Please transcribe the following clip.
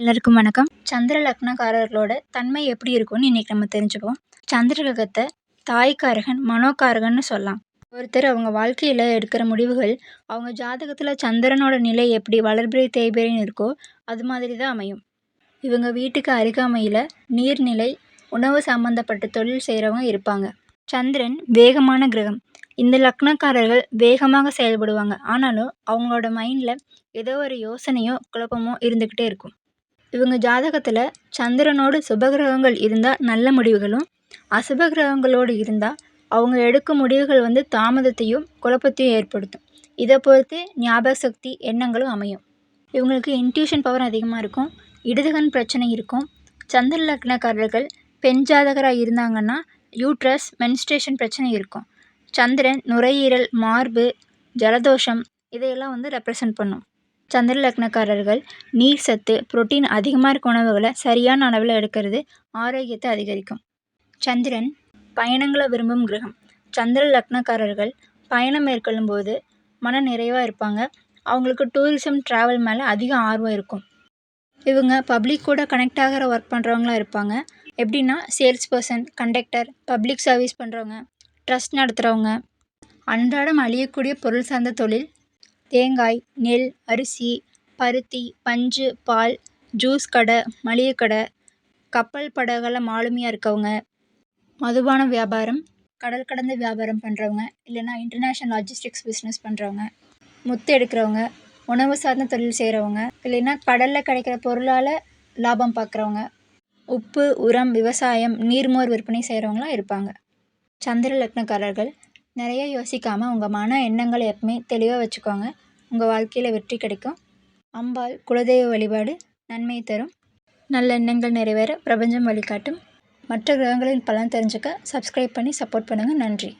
எல்லாருக்கும் வணக்கம். சந்திர லக்னக்காரர்களோட தன்மை எப்படி இருக்கும்னு இன்னைக்கு நம்ம தெரிஞ்சுக்குவோம் சந்திர கிரகத்தை தாய்க்காரகன் மனோகாரகன்னு சொல்லலாம். ஒருத்தர் அவங்க வாழ்க்கையில் எடுக்கிற முடிவுகள் அவங்க ஜாதகத்தில் சந்திரனோட நிலை எப்படி வளர்பிறை தேய்பிறைன்னு இருக்கோ அது மாதிரி தான் அமையும். இவங்க வீட்டுக்கு அருகாமையில் நீர்நிலை உணவு சம்மந்தப்பட்ட தொழில் செய்கிறவங்க இருப்பாங்க. சந்திரன் வேகமான கிரகம். இந்த லக்னக்காரர்கள் வேகமாக செயல்படுவாங்க. ஆனாலும் அவங்களோட மைண்டில் ஏதோ ஒரு யோசனையோ குழப்பமோ இருந்துக்கிட்டே இருக்கும். இவங்க ஜாதகத்தில் சந்திரனோடு சுபகிரகங்கள் இருந்தால் நல்ல முடிவுகளும் அசுப கிரகங்களோடு இருந்தால் அவங்க எடுக்கும் முடிவுகள் வந்து தாமதத்தையும் குழப்பத்தையும் ஏற்படுத்தும். இதை பொறுத்து ஞாபக சக்தி எண்ணங்களும் அமையும். இவங்களுக்கு இன்ட்யூஷன் பவர் அதிகமாக இருக்கும் இடதுகண் பிரச்சனை இருக்கும். சந்திர லக்னக்காரர்கள் பெண் ஜாதகராக இருந்தாங்கன்னா யூட்ரஸ் மென்ஸ்ட்ரேஷன் பிரச்சனை இருக்கும். சந்திரன் நுரையீரல் மார்பு ஜலதோஷம் இதையெல்லாம் வந்து ரெப்ரசன்ட் பண்ணும். சந்திர லக்னக்காரர்கள் நீர் சத்து புரோட்டீன் அதிகமாக இருக்க உணவுகளை சரியான அளவில் எடுக்கிறது ஆரோக்கியத்தை அதிகரிக்கும். சந்திரன் பயணங்களை விரும்பும் கிரகம். சந்திர லக்னக்காரர்கள் பயணம் மேற்கொள்ளும் போது மன நிறைவாக இருப்பாங்க. அவங்களுக்கு டூரிசம் ட்ராவல் மேலே அதிக ஆர்வம் இருக்கும். இவங்க பப்ளிக் கூட கனெக்ட் ஆகிற ஒர்க் பண்ணுறவங்களாம் இருப்பாங்க. எப்படின்னா sales person conductor public service பண்ணுறவங்க ட்ரஸ்ட் நடத்துகிறவங்க அன்றாடம் அழியக்கூடிய பொருள் சார்ந்த தொழில் தேங்காய் நெல் அரிசி பருத்தி பஞ்சு பால் ஜூஸ் கடை மளிகை கடை கப்பல் படகுல மாலுமியாக இருக்கவங்க மதுபான வியாபாரம் கடல் கடந்த வியாபாரம் பண்ணுறவங்க இல்லைன்னா இன்டர்நேஷ்னல் லாஜிஸ்டிக்ஸ் பிஸ்னஸ் பண்ணுறவங்க முத்து எடுக்கிறவங்க உணவு சார்ந்த தொழில் செய்கிறவங்க இல்லைன்னா கடலில் கிடைக்கிற பொருளால் லாபம் பார்க்குறவங்க உப்பு உரம் விவசாயம் நீர்மோர் விற்பனை செய்கிறவங்களாம் இருப்பாங்க. சந்திர லக்னக்காரர்கள் நிறைய யோசிக்காமல் உங்கள் மன எண்ணங்களை எப்பவுமே தெளிவாக வச்சுக்கோங்க. உங்கள் வாழ்க்கையில் வெற்றி கிடைக்கும். அம்பாள் குலதெய்வ வழிபாடு நன்மை தரும். நல்ல எண்ணங்கள் நிறைவேற பிரபஞ்சம் வழிகாட்டும். மற்ற கிரகங்களின் பலன் தெரிஞ்சுக்க சப்ஸ்கிரைப் பண்ணி சப்போர்ட் பண்ணுங்கள் நன்றி.